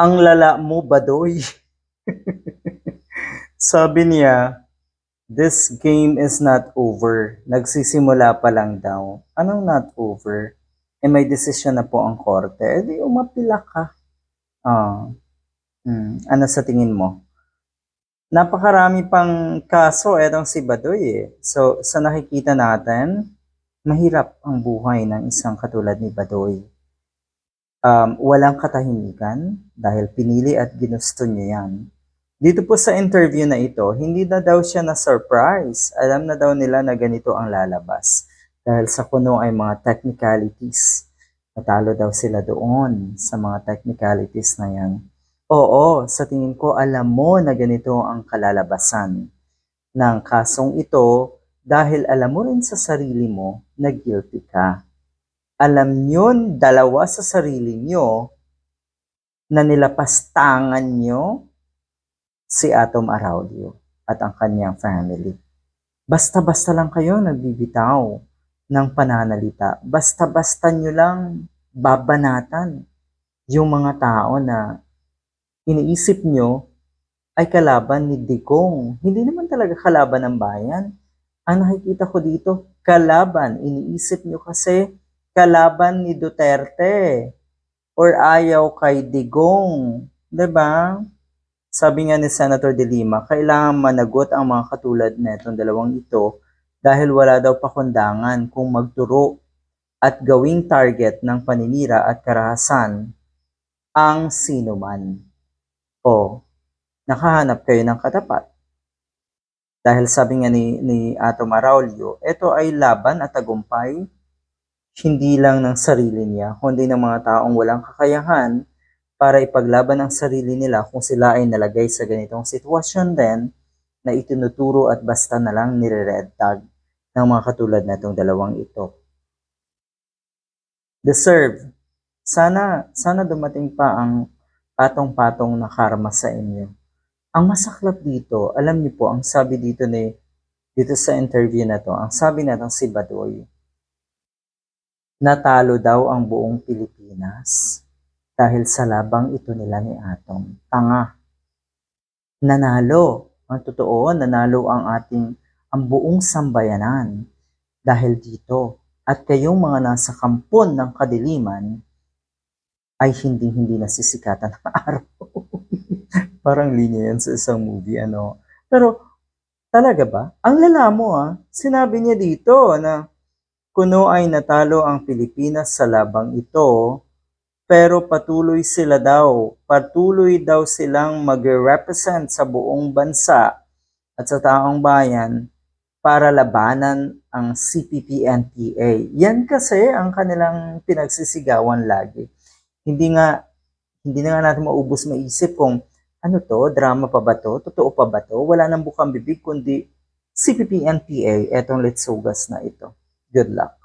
Ang lala mo, Badoy. Sabi niya, this game is not over. Nagsisimula pa lang daw. Anong not over? Eh may desisyon na po ang korte. Eh di umapila ka. Ah. Hmm. Ano sa tingin mo? Napakarami pang kaso etong si Badoy eh. So sa nakikita natin, mahirap ang buhay ng isang katulad ni Badoy. Um, walang katahimikan dahil pinili at ginusto niya yan. Dito po sa interview na ito, hindi na daw siya na-surprise. Alam na daw nila na ganito ang lalabas. Dahil sa kuno ay mga technicalities. Natalo daw sila doon sa mga technicalities na yan. Oo, sa tingin ko alam mo na ganito ang kalalabasan ng kasong ito dahil alam mo rin sa sarili mo na guilty ka. Alam nyo dalawa sa sarili nyo na nilapastangan nyo si Atom Araudio at ang kanyang family. Basta-basta lang kayo nagbibitaw ng pananalita. Basta-basta nyo lang babanatan yung mga tao na iniisip nyo ay kalaban ni Digong. Hindi naman talaga kalaban ng bayan. Ang nakikita ko dito, kalaban. Iniisip nyo kasi kalaban ni Duterte or ayaw kay Digong. 'Di ba? Sabi nga ni Senator De Lima, kailangan managot ang mga katulad na itong dalawang ito dahil wala daw pakundangan kung magturo at gawing target ng paninira at karahasan ang sino man. O, nakahanap kayo ng katapat. Dahil sabi nga ni, ni Ato Maraulio, ito ay laban at tagumpay hindi lang ng sarili niya, kundi ng mga taong walang kakayahan para ipaglaban ang sarili nila kung sila ay nalagay sa ganitong sitwasyon din na itinuturo at basta na lang nire-red tag ng mga katulad na itong dalawang ito. Deserve. Sana, sana dumating pa ang patong-patong na karma sa inyo. Ang masaklap dito, alam niyo po, ang sabi dito ni dito sa interview na to, ang sabi na si Badoy, natalo daw ang buong Pilipinas dahil sa labang ito nila ni Atom. Tanga. Nanalo. Ang totoo, nanalo ang ating ang buong sambayanan dahil dito. At kayong mga nasa kampon ng kadiliman ay hindi-hindi nasisikatan ng araw. Parang linya yan sa isang movie, ano. Pero, talaga ba? Ang lala mo, ah. Sinabi niya dito na kuno ay natalo ang Pilipinas sa labang ito, pero patuloy sila daw, patuloy daw silang mag-represent sa buong bansa at sa taong bayan para labanan ang CPP-NPA. Yan kasi ang kanilang pinagsisigawan lagi. Hindi nga hindi na nga natin maubos maisip kung ano to, drama pa ba to, totoo pa ba to, wala nang bukang bibig kundi CPP-NPA, etong litsugas na ito. Good luck.